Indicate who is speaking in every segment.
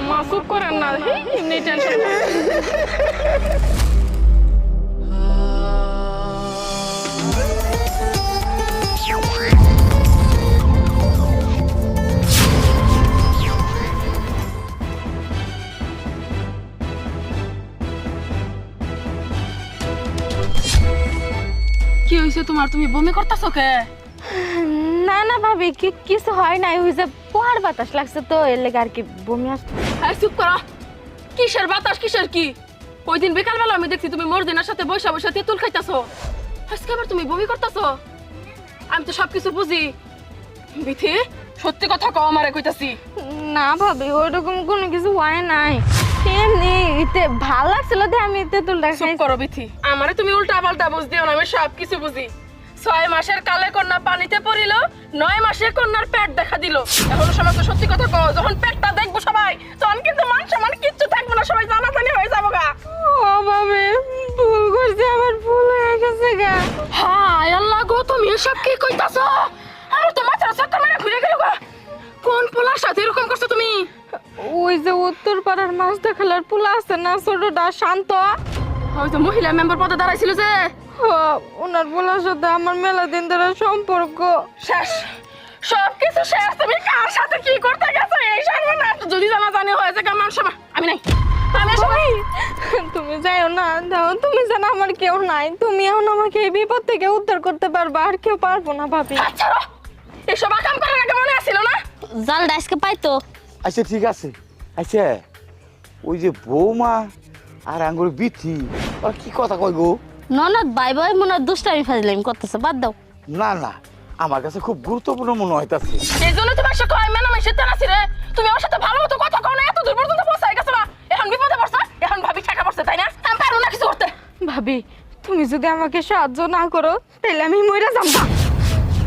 Speaker 1: అమ్మా సూపర్ అన్నది నీ టెన్షన్ কি হয়েছে তোমার তুমি বমি করতেছো কে
Speaker 2: না না ভাবি কি কিছু হয় নাই ওই যে পোহার বাতাস লাগছে তো এর লেগে আর কি বমি আসছে
Speaker 1: এই চুপ করো। কিসের বাতাস কিসের কি? ওই দিন বিকালবেলা আমি দেখছি তুমি মর্জিনার সাথে বৈশা বৈশা তেঁতুল খাইতাছো। আজকে আবার তুমি বমি করতেছো? আমি তো সবকিছু বুঝি। বিথি সত্যি কথা কও আমারে কইতাছি।
Speaker 2: না ভাবি ওইরকম কোনো কিছু হয় নাই। এমনি ইতে ভালো লাগছিল যে আমি তেঁতুলটা
Speaker 1: চুপ
Speaker 2: খাইছি।
Speaker 1: করো বিথি। আমারে তুমি উল্টা পাল্টা বুঝ দিও না আমি সব কিছু বুঝি। ছয় মাসের কালে কন্যা পানিতে পড়িল নয় মাসে কন্যার পেট দেখা দিল। এখন সবাই তো সত্যি কথা কও যখন পেটটা দেখব সবাই তখন কিন্তু মান সম্মান কিচ্ছু থাকব না সবাই জানাজানি হয়ে যাব গা।
Speaker 2: ও ভাবি ভুল করছি আমার ভুল হয়ে গেছে গা।
Speaker 1: হায় আল্লাহ গো তুমি এসব কি কইতাছো? আমার তো মাথার চক্কর মেরে ঘুরে গেল গা। কোন পোলার সাথে এরকম করছ তুমি?
Speaker 2: ওই যে উত্তর পাড়ার মাছ দেখালার পোলা আছে না ছোটটা শান্ত।
Speaker 1: ওই তো মহিলা মেম্বার পদে দাঁড়াইছিল যে।
Speaker 2: ওনার পোলার সাথে আমার মেলা দিন ধরে সম্পর্ক।
Speaker 1: শেষ। সব কিছু শেষ। তুমি কার সাথে কি করতে গেছো? এই সর্বনাশ। যদি জানা জানি হয়েছে কেমন সময় আমি নাই। আমি
Speaker 2: তুমি যাইও না দাও তুমি জানো আমার কেউ নাই। তুমি এখন আমাকে এই বিপদ থেকে উদ্ধার করতে পারবা আর কেউ পারব না ভাবি।
Speaker 1: আচ্ছা এসব আকাম করার আগে মনে আসছিল না?
Speaker 2: জালটা আজকে পাইতো?
Speaker 3: আচ্ছা ঠিক আছে। আচ্ছা ওই যে বৌমা আর আঙ্গুর বিথি ওরা কি কথা কই গো?
Speaker 2: ননদ বাই বাই মনে হয় দুষ্টামি ফাজলামি করতেছে বাদ দাও।
Speaker 3: না না আমার কাছে খুব গুরুত্বপূর্ণ মনে হইতাছে।
Speaker 1: এই জন্য তুমি একশো কয় মেনা মাসে তেনাছি রে? তুমি আমার সাথে ভালো মতো কথা কও না এত দূর পর্যন্ত পৌঁছাই গেছো না এখন বিপদে পড়ছে? এখন ভাবি টাকা পড়ছে তাই না? আমি পারব না কিছু করতে।
Speaker 2: ভাবি তুমি যদি আমাকে সাহায্য না করো তাহলে আমি মরে যাব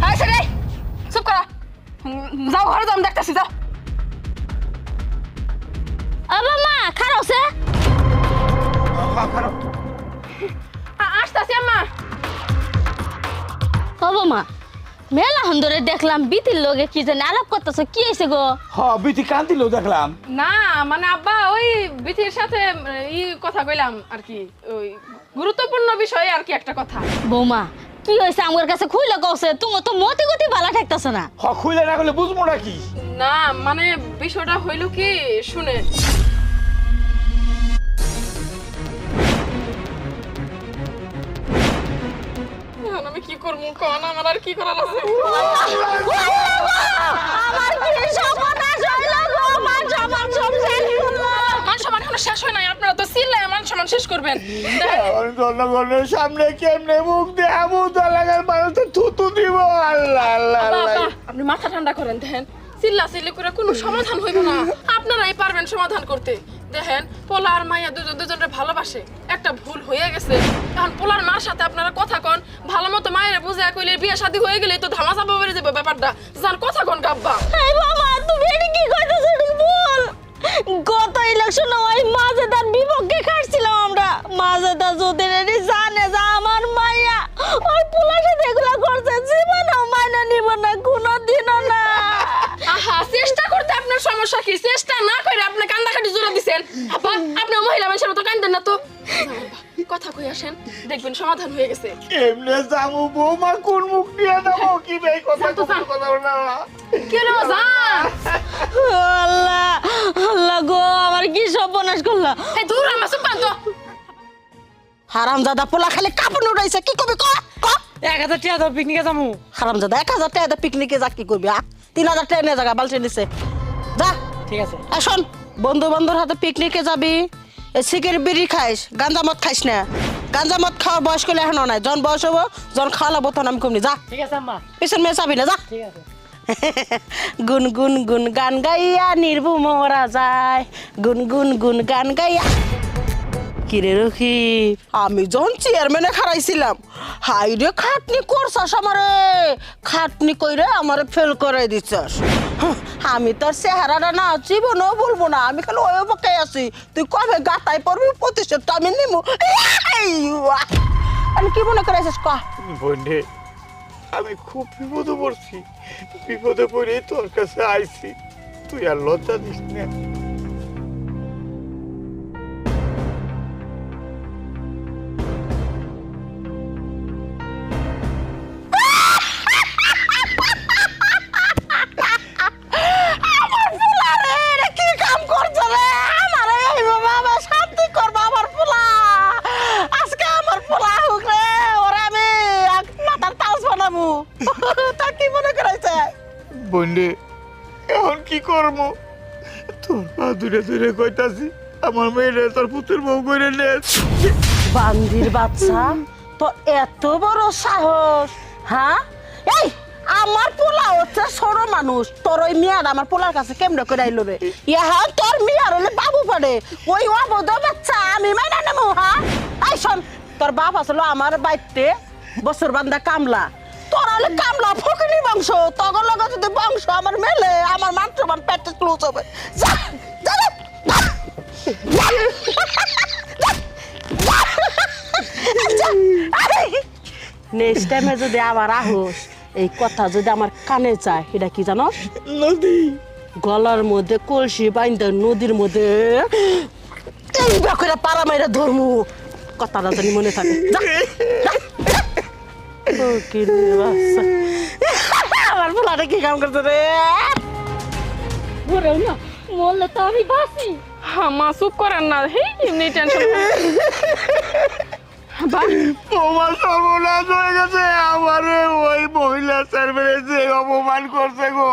Speaker 1: হাই সেরে চুপ করো। যাও ঘরে যাও আমি দেখতেছি যাও।
Speaker 2: আবার মা খারাপ সে মা মেলা হন্দরে দেখলাম বিতির লগে কি জানি আলাপ করতেছ কি হয়েছে গো?
Speaker 3: হ বিথি কান্দিলেও দেখলাম।
Speaker 1: না মানে আব্বা ওই বিথির সাথে ই কথা কইলাম আর কি ওই গুরুত্বপূর্ণ বিষয়ে আর কি একটা কথা।
Speaker 2: বৌমা কি হয়েছে আমার কাছে খুইলে কছে তুমি তো মতি গতি ভালো ঠাকতেছ না।
Speaker 3: হ খুইলে না করলে বুঝব না কি
Speaker 1: না মানে বিষয়টা হইল কি শুনে আমি কি করব? কন আমার আর কি করার আছে?
Speaker 2: আমার কি সর্বনাশ হইল গো? মা সমান সব শেষ
Speaker 1: মান সম্মান এখনও শেষ হয় নাই আপনারা তো চিল্লায় মান সম্মান শেষ করবেন।
Speaker 3: জনগণের সামনে কেমনে মুখ দেখাবো দলাগার মানুষ তো থুতু দিব? আল্লাহ আল্লাহ
Speaker 1: আপনি মাথা ঠান্ডা করেন দেখেন। চিল্লা চিল্লি করে কোনো সমাধান হইব না। আপনারাই পারবেন সমাধান করতে। দেখেন পোলা আর মাইয়া দুজন দুজনের ভালোবাসে। একটা ভুল হয়ে গেছে। এখন পোলার মার সাথে আপনারা কথা কন। ভালো মতো মায়ের বুঝে কইলে বিয়ে শাদী হয়ে গেলে তো ধামা চাপা বেড়ে যাবে ব্যাপারটা। যার কথা কন গাব্বা।
Speaker 2: বাবা, তুমি এটা কি কইতেছ এটা ভুল গত ইলেকশন ওই মাজেদার বিপক্ষে খাটছিলাম আমরা মাজেদা যদি রেডি জানে যে আমার মাইয়া ওই পোলার সাথে এগুলা করছে জীবনও মাইনা নিব না কোনোদিনও না
Speaker 1: আহা চেষ্টা করতে আপনার সমস্যা কি চেষ্টা না করে আপনি জোরে আপা আপনি মহিলা মানুষের মতো কান্দেন না তো। কথা কই আসেন দেখবেন সমাধান হয়ে গেছে।
Speaker 3: কেমনে যাব বৌমা কোন মুখ দিয়ে দেবো কি বে কথা
Speaker 1: তো
Speaker 3: কথা না
Speaker 1: কেন যান
Speaker 2: আল্লাহ আল্লাহ গো আমার কি সর্বনাশ করলা?
Speaker 1: এই দূর আমার সুপান তো।
Speaker 4: হারামজাদা পোলা খালি কাপড় উঠাইছে কি করবি ক? ক?
Speaker 5: এক হাজার টাকা দাও পিকনিকে যাব
Speaker 4: হারামজাদা এক হাজার টাকা পিকনিকে যা কি করবি আ? তিন হাজার টাকা নিয়ে জায়গা বালতি নিছে। যা।
Speaker 5: ঠিক আছে।
Speaker 4: আর শোন। বন্ধু বান্ধবের হাতে পিকনিকে যাবি এ সিগারেট বিড়ি খাইস গাঞ্জা মদ খাইস না। গাঞ্জা মদ খাওয়ার বয়স করলে এখন নাই জন বয়স হব জন খাওয়া লাগবো তখন আমি কমনি যা।
Speaker 5: ঠিক আছে আম্মা।
Speaker 4: পিছন মেয়ে যাবি না যা।
Speaker 5: ঠিক আছে।
Speaker 4: গুন গুন গুন গান গাইয়া নির্ভু মরা যায়। গুন গুন গুন গান গাইয়া। কিরে রকি আমি যখন চেয়ারম্যানে খারাইছিলাম হাই রে খাটনি করছাস আমারে। খাটনি কইরে আমারে ফেল করাই দিছাস। আমি তোর চেহারাটা না জীবনও বলব না। আমি খালি ওই পক্ষে আছি। তুই কবে গাতাই পড়বি? প্রতিশোধ আমি নিমু। আমি কি মনে করে ক?
Speaker 3: বন্ধে আমি খুব বিপদে পড়ছি। বিপদে পড়ে তোর কাছে আইছি। তুই আর লজ্জা দিস না। বন্ডে এখন কি করব? তোর পা দূরে দূরে কইতাছি, আমার মেয়েরে তোর পুত্রের বউ করে
Speaker 4: বান্দির বাচ্চা, তো এত বড় সাহস হ্যাঁ? এই, আমার পোলা হচ্ছে ছোট মানুষ, তোর ওই মেয়ার আমার পোলার কাছে কেমনে করে আইলো রে? ইহা তোর মেয়ার হলে বাবু পড়ে ওই অবধ বাচ্চা আমি মাইনা নেব হ্যাঁ? এই শোন, তোর বাপ আসলো আমার বাইতে বছর বান্ধা কামলা। তোর কামলা ফকিনি বংশ তখন লগে যদি বংশ আমার মেলে আমার মান পেটে ক্লোজ হবে। যা যা নেক্সট টাইমে যদি আবার আহস এই কথা যদি আমার কানে চায় এটা কি জানো?
Speaker 3: নদী।
Speaker 4: গলার মধ্যে কলসি বাইন্দা নদীর মধ্যে এই করে পাড়া মাইরা ধর্মু। কথাটা জানি মনে থাকে। ও, কি রে বাচ্চা। আমার পোলাটা কি কাম করছে রে?
Speaker 2: মরেও না মরলে তো আমি বাঁচি।
Speaker 1: হ্যাঁ মা চুপ করেন না হেই এমনি টেনশন
Speaker 3: তোমার সর্বনাশ হয়ে গেছে। আমার ওই মহিলা সার্ভেরে যে অপমান করছে গো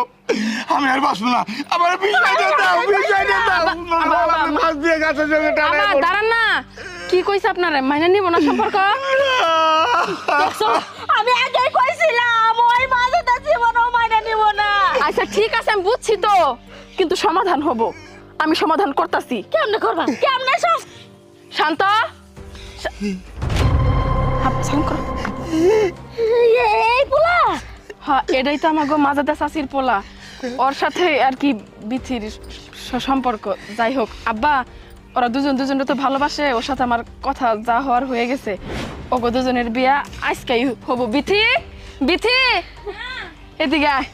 Speaker 3: আমি আর বাঁচবো না। আমার বিষয়টা দাও বিষয়টা দাও। মাছ দিয়ে গাছের সঙ্গে টানা
Speaker 1: দাঁড়ান না। কি কইছে আপনারা? মাইনা নিব না সম্পর্ক?
Speaker 2: আমি আগেই কইছিলাম ওই মাঝেটা জীবনও মাইনে নিব না।
Speaker 1: আচ্ছা ঠিক আছে আমি বুঝছি তো। কিন্তু সমাধান হব। আমি সমাধান করতেছি।
Speaker 2: কেমনে করবা? কেমনে সব?
Speaker 1: শান্ত? করো।
Speaker 2: এই পোলা!
Speaker 1: হ্যাঁ এটাই তো আমার গো মাজাদা চাষির পোলা। ওর সাথে আর কি বিথির সম্পর্ক। যাই হোক আব্বা ওরা দুজন দুজনকে তো ভালোবাসে, ওর সাথে আমার কথা যা হওয়ার হয়ে গেছে। ওগো দুজনের বিয়া আজকেই হব। বিথি বিথি! এদিকে আয়।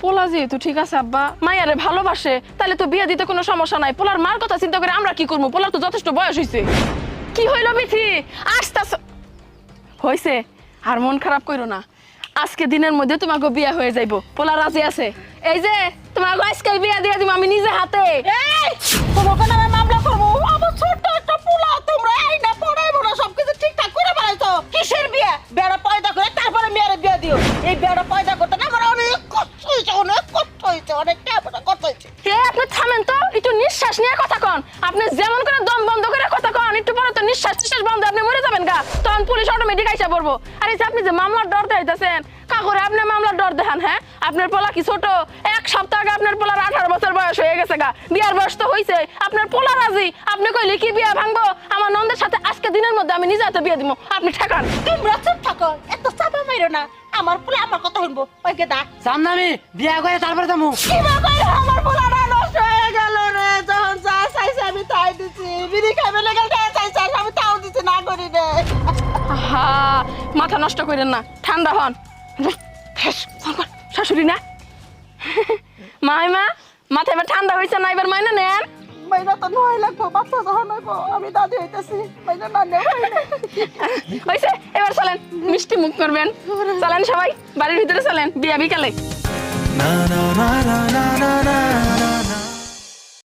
Speaker 1: পোলা যেহেতু ঠিক আছে, আব্বা মায়ারে ভালোবাসে, তাহলে তো বিয়ে দিতে কোনো সমস্যা নাই। পোলার মার কথা চিন্তা করে আমরা কি করব? পোলার তো যথেষ্ট বয়স হয়েছে কি হইল বিথি? আস্তে আস্তে হয়েছে আর মন খারাপ করো না। আজকে দিনের মধ্যে তোমাকে বিয়ে হয়ে যাইবো। পোলা রাজি আছে? এই যে! তোমাকে আজকে বিয়া দিয়ে দিব, আমি নিজে হাতে।
Speaker 2: এই তোমার কোন আমি মামলা করব। আমার ছোট একটা পোলা, তোমরা এই না পড়াইবো না, সবকিছু ঠিকঠাক করে বানাইছো কিসের বিয়ে বেড়া পয়দা করে তারপরে মেয়ের বিয়ে দিও এই বেড়া পয়দা করতে না আমার অনেক কষ্ট হয়েছে অনেক কষ্ট হয়েছে অনেক টাকা কষ্ট হয়েছে
Speaker 1: এ আপনি থামেন তো একটু নিঃশ্বাস নিয়ে কথা কন আপনি যেমন করে দম বন্ধ করে কথা কন একটু পরে তো নিঃশ্বাস নিঃশ্বাস বন্ধ আপনি মরে যাবেন গা তখন পুলিশ অটোমেটিক আইসা পড়ব আর এই যে মামলার ডর দেখাইতেছেন। কাকুরে আপনি মামলার ডর দেখান হ্যাঁ? আপনার পোলা কি ছোট? এক সপ্তাহ আগে আপনার পোলার আঠারো বছর বয়স হয়ে গেছে গা। বিয়ার বয়স তো হয়েছে আপনার পোলা রাজি? আপনি কইলে কি বিয়া ভাঙবো? আমার নন্দের সাথে আজকে দিনের মধ্যে আমি নিজে হাতে বিয়ে দিব আপনি ঠেকান।
Speaker 2: তোমরা চুপ থাকো এত চাপা মাইরো না। আমার পোলা আমার কথা শুনব। ওই কে দেখ।
Speaker 5: সামনে আমি বিয়া করে তারপরে যাব
Speaker 2: কীভাবে আমার পোলাটা নষ্ট হয়ে গেল রে। যখন যা চাইছে আমি তাই দিছি। বিড়ি খাইবে লেগে
Speaker 1: হা মাথা নষ্ট করেন না ঠান্ডা হন। শাশুড়ি না। মাইমা মাথা এবার ঠান্ডা হয়েছে না এবার মাইনা নেন।
Speaker 2: মাইনা তো নয় লাগবো বাচ্চা যখন হইবো আমি দাদি হইতেছি মাইনা না
Speaker 1: এবার চলেন মিষ্টি মুখ করবেন। চলেন সবাই বাড়ির ভিতরে চলেন বিয়া বিকালে।
Speaker 6: na na na na na na